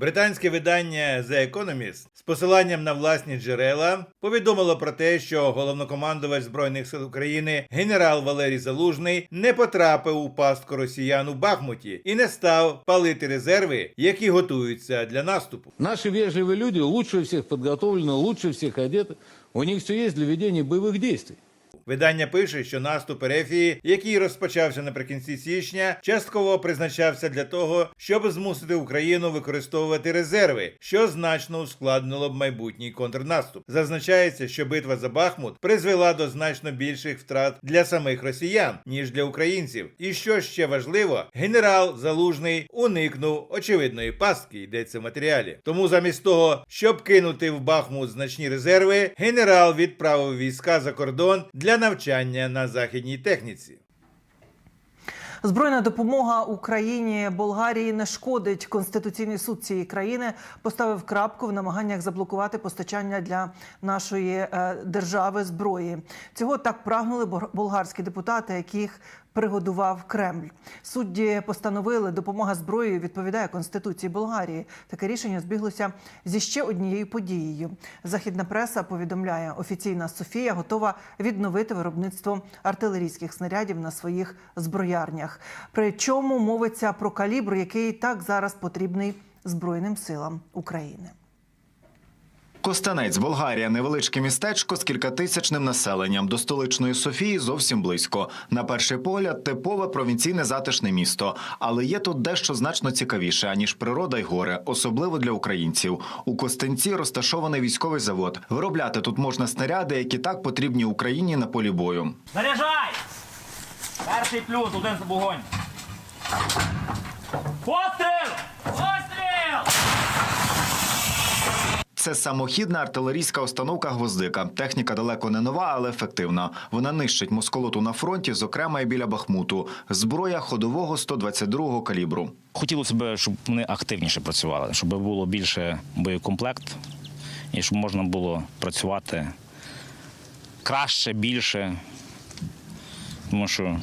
Британське видання The Economist з посиланням на власні джерела повідомило про те, що головнокомандувач збройних сил України генерал Валерій Залужний не потрапив у пастку росіян у Бахмуті і не став палити резерви, які готуються для наступу. Наши вежливые люди лучше всех подготовлены, лучше всех одеты. У них все есть для ведения боевых действий. Видання пише, що наступ Ерефії, який розпочався наприкінці січня, частково призначався для того, щоб змусити Україну використовувати резерви, що значно ускладнило б майбутній контрнаступ. Зазначається, що битва за Бахмут призвела до значно більших втрат для самих росіян ніж для українців. І що ще важливо, генерал Залужний уникнув очевидної пастки, йдеться в матеріалі. Тому замість того, щоб кинути в Бахмут значні резерви, генерал відправив війська за кордон для навчання на західній техніці. Збройна допомога Україні Болгарії не шкодить. Конституційний суд цієї країни поставив крапку в намаганнях заблокувати постачання для нашої е, держави зброї. Цього так прагнули болгарські депутати, яких пригодував Кремль. Судді постановили, допомога зброєю відповідає конституції Болгарії. Таке рішення збіглося зі ще однією подією. Західна преса повідомляє, офіційна Софія готова відновити виробництво артилерійських снарядів на своїх зброярнях. Причому мовиться про калібр, який так зараз потрібний Збройним силам України. Костанець, Болгарія, невеличке містечко з кількатисячним населенням. До столичної Софії зовсім близько. На перший погляд, типове провінційне затишне місто. Але є тут дещо значно цікавіше аніж природа й гори, особливо для українців. У Костенці розташований військовий завод. Виробляти тут можна снаряди, які так потрібні Україні на полі бою. Заряджай! Перший плюс, один вогонь. Постріл! Це самохідна артилерійська установка гвоздика. Техніка далеко не нова, але ефективна. Вона нищить москолоту на фронті, зокрема і біля Бахмуту. Зброя ходового 122-го калібру. Хотілося б, щоб вони активніше працювали, щоб було більше боєкомплект і щоб можна було працювати краще, більше, тому що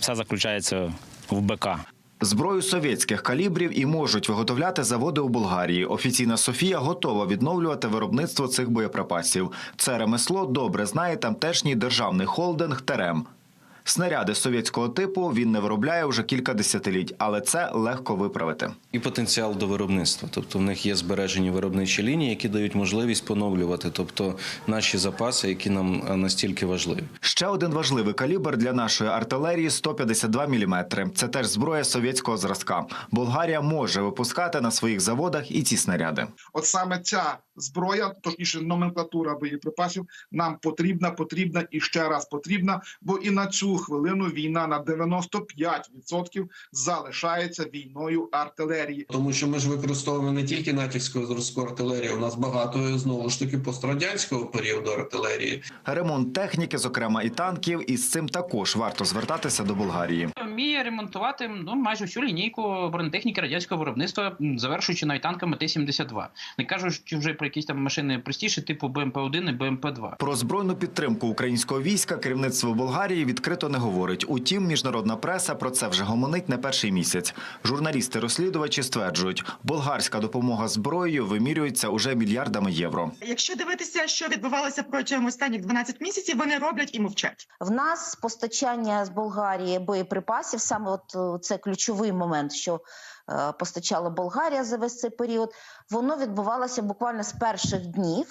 все заключається в БК. Зброю совєтських калібрів і можуть виготовляти заводи у Болгарії. Офіційна Софія готова відновлювати виробництво цих боєприпасів. Це ремесло добре знає тамтешній державний холдинг Терем. Снаряди совєтського типу він не виробляє вже кілька десятиліть, але це легко виправити. і потенціал до виробництва. Тобто в них є збережені виробничі лінії, які дають можливість поновлювати, тобто наші запаси, які нам е, настільки важливі. Ще один важливий калібр для нашої артилерії 152 мм. Це теж зброя совєтського зразка. Болгарія може випускати на своїх заводах і ці снаряди. От саме ця зброя, точніше номенклатура боєприпасів, нам потрібна, потрібна і ще раз потрібна, бо і на цю хвилину війна на 95% залишається війною артилерії. Тому що ми ж використовуємо не тільки натівського зразку артилерії, у нас багато знову ж таки пострадянського періоду артилерії. Ремонт техніки, зокрема і танків, і з цим також варто звертатися до Болгарії. Вміє ремонтувати ну майже всю лінійку бронетехніки радянського виробництва, завершуючи навіть танками Т-72. Не кажучи вже про якісь там машини простіші, типу БМП-1 і БМП-2. Про збройну підтримку українського війська керівництво Болгарії відкрито не говорить. Утім, міжнародна преса про це вже гомонить не перший місяць. Журналісти-розслідувачі стверджують, болгарська допомога зброєю вимірюється уже мільярдами євро. Якщо дивитися, що відбувалося протягом останніх 12 місяців, вони роблять і мовчать. В нас постачання з Болгарії боєприпасів, саме от е, це ключовий момент, що е, постачала Болгарія за весь цей період, воно відбувалося буквально з перших днів.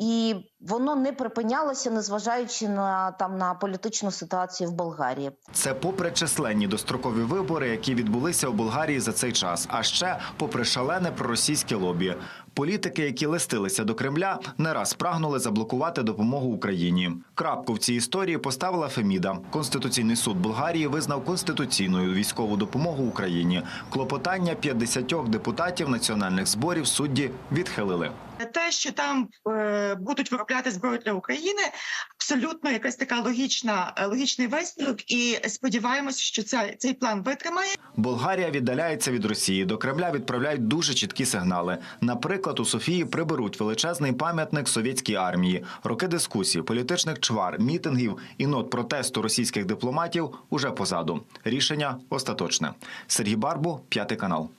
І воно не припинялося, незважаючи на там на політичну ситуацію в Болгарії. Це попри численні дострокові вибори, які відбулися у Болгарії за цей час, а ще попри шалене проросійське лобі. Політики, які листилися до Кремля, не раз прагнули заблокувати допомогу Україні. Крапку в цій історії поставила Феміда. Конституційний суд Болгарії визнав конституційною військову допомогу Україні. Клопотання 50 депутатів національних зборів судді відхилили. Що там е, будуть виробляти зброю для України, абсолютно якась така логічна, е, логічний висновок. І сподіваємось, що ця, цей план витримає. Болгарія віддаляється від Росії. До Кремля відправляють дуже чіткі сигнали. Наприклад, у Софії приберуть величезний пам'ятник совєтській армії. Роки дискусій, політичних чвар, мітингів і нот протесту російських дипломатів уже позаду. Рішення остаточне. Сергій Барбу, п'ятий канал.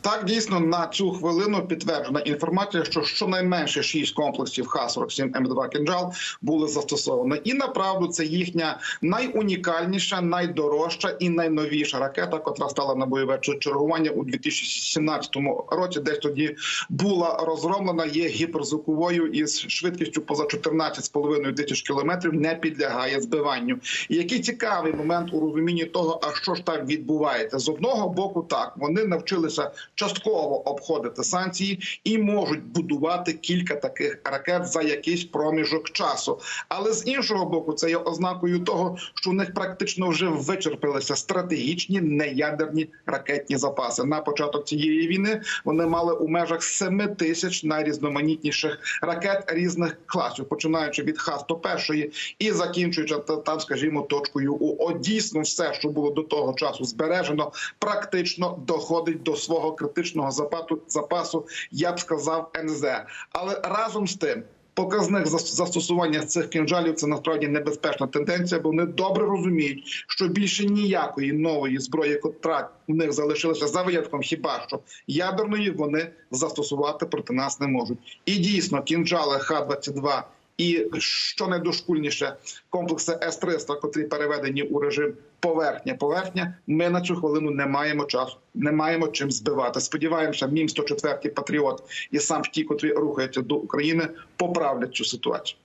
Так, дійсно на цю хвилину підтверджена інформація, що щонайменше шість комплексів Х-47 М2 «Кинджал» були застосовані. І направду це їхня найунікальніша, найдорожча і найновіша ракета, котра стала на бойове чергування у 2017 році. Десь тоді була розроблена, є гіперзвуковою із швидкістю поза 14,5 тисяч кілометрів, не підлягає збиванню. І який цікавий момент у розумінні того, а що ж так відбувається з одного боку, так вони навчилися частково обходити санкції і можуть будувати кілька таких ракет за якийсь проміжок часу. Але з іншого боку, це є ознакою того, що у них практично вже вичерпалися стратегічні неядерні ракетні запаси. На початок цієї війни вони мали у межах 7 тисяч найрізноманітніших ракет різних класів, починаючи від Х-101 і закінчуючи та- там, скажімо, точкою У. От дійсно все, що було до того часу збережено, практично доходить до свого критичного запасу, запасу я б сказав, НЗ. Але разом з тим. Показник зас- застосування цих кінжалів це насправді небезпечна тенденція, бо вони добре розуміють, що більше ніякої нової зброї, котра у них залишилася за винятком, хіба що ядерної, вони застосувати проти нас не можуть. І дійсно, кінжали Х-22 і що найдошкульніше комплекси С-300, котрі переведені у режим поверхня-поверхня. Ми на цю хвилину не маємо часу, не маємо чим збивати. Сподіваємося, мім 104 патріот і сам ті, котрі рухаються до України, поправлять цю ситуацію.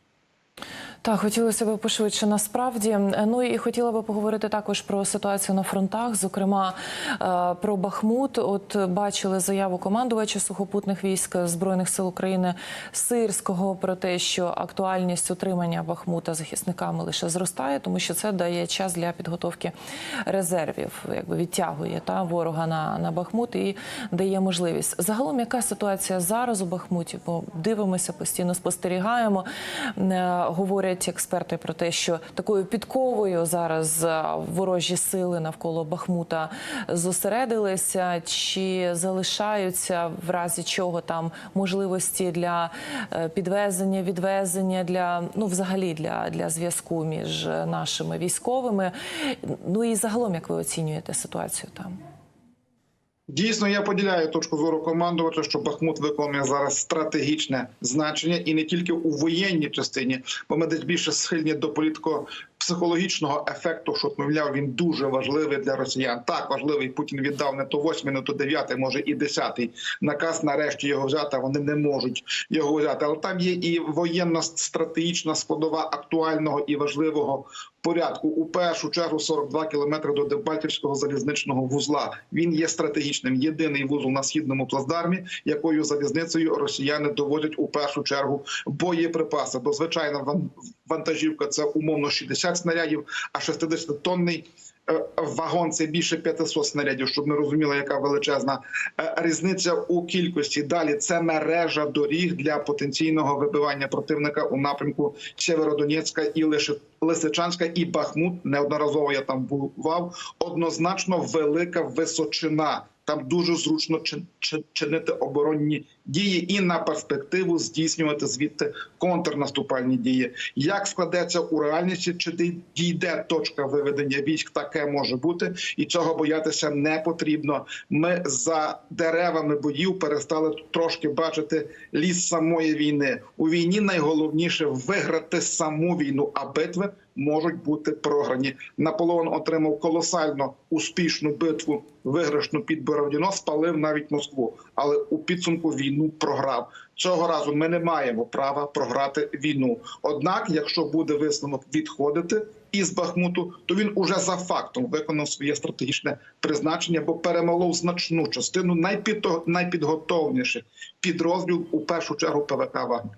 Так, хотілося б пошвидше насправді. Ну і хотіла би поговорити також про ситуацію на фронтах, зокрема е, про Бахмут. От бачили заяву командувача сухопутних військ збройних сил України Сирського про те, що актуальність утримання Бахмута захисниками лише зростає, тому що це дає час для підготовки резервів, якби відтягує та ворога на, на Бахмут і дає можливість. Загалом, яка ситуація зараз у Бахмуті? Бо дивимося, постійно спостерігаємо. Е, Говорять експерти про те, що такою підковою зараз е, ворожі сили навколо Бахмута зосередилися, чи залишаються в разі чого там можливості для е, підвезення, відвезення для ну взагалі для, для зв'язку між нашими військовими. Ну і загалом, як ви оцінюєте ситуацію там? Дійсно, я поділяю точку зору командувача, що Бахмут виконує зараз стратегічне значення і не тільки у воєнній частині, бо ми десь більше схильні до політико. Психологічного ефекту, що мовляв, він дуже важливий для росіян. Так важливий Путін віддав не то восьмий, не то дев'ятий, може і десятий наказ. Нарешті його взяти. Вони не можуть його взяти. Але там є і воєнна стратегічна складова актуального і важливого порядку. У першу чергу 42 кілометри до Дебальтівського залізничного вузла. Він є стратегічним. Єдиний вузол на східному плацдармі, якою залізницею росіяни доводять у першу чергу боєприпаси. Бо звичайна ван- вантажівка це умовно 60 снарядів, а 60-тонний е, вагон це більше 500 снарядів, щоб ми розуміли, яка величезна е, різниця у кількості. Далі це мережа доріг для потенційного вибивання противника у напрямку Сєвєродонецька і Лисичанська і Бахмут. Неодноразово я там бував. Однозначно велика височина. Там дуже зручно чи- чи- чинити оборонні дії і на перспективу здійснювати звідти контрнаступальні дії. Як складеться у реальності, чи дійде точка виведення військ, таке може бути, і цього боятися не потрібно. Ми за деревами боїв перестали трошки бачити ліс самої війни. У війні найголовніше виграти саму війну, а битви можуть бути програні. Наполеон отримав колосально успішну битву, виграшну під Бородіно, спалив навіть Москву, але у підсумку війну програв. Цього разу ми не маємо права програти війну. Однак, якщо буде висновок відходити із Бахмуту, то він уже за фактом виконав своє стратегічне призначення, бо перемолов значну частину найпідто- найпідготовленіших підрозділ у першу чергу ПВК Вагнер.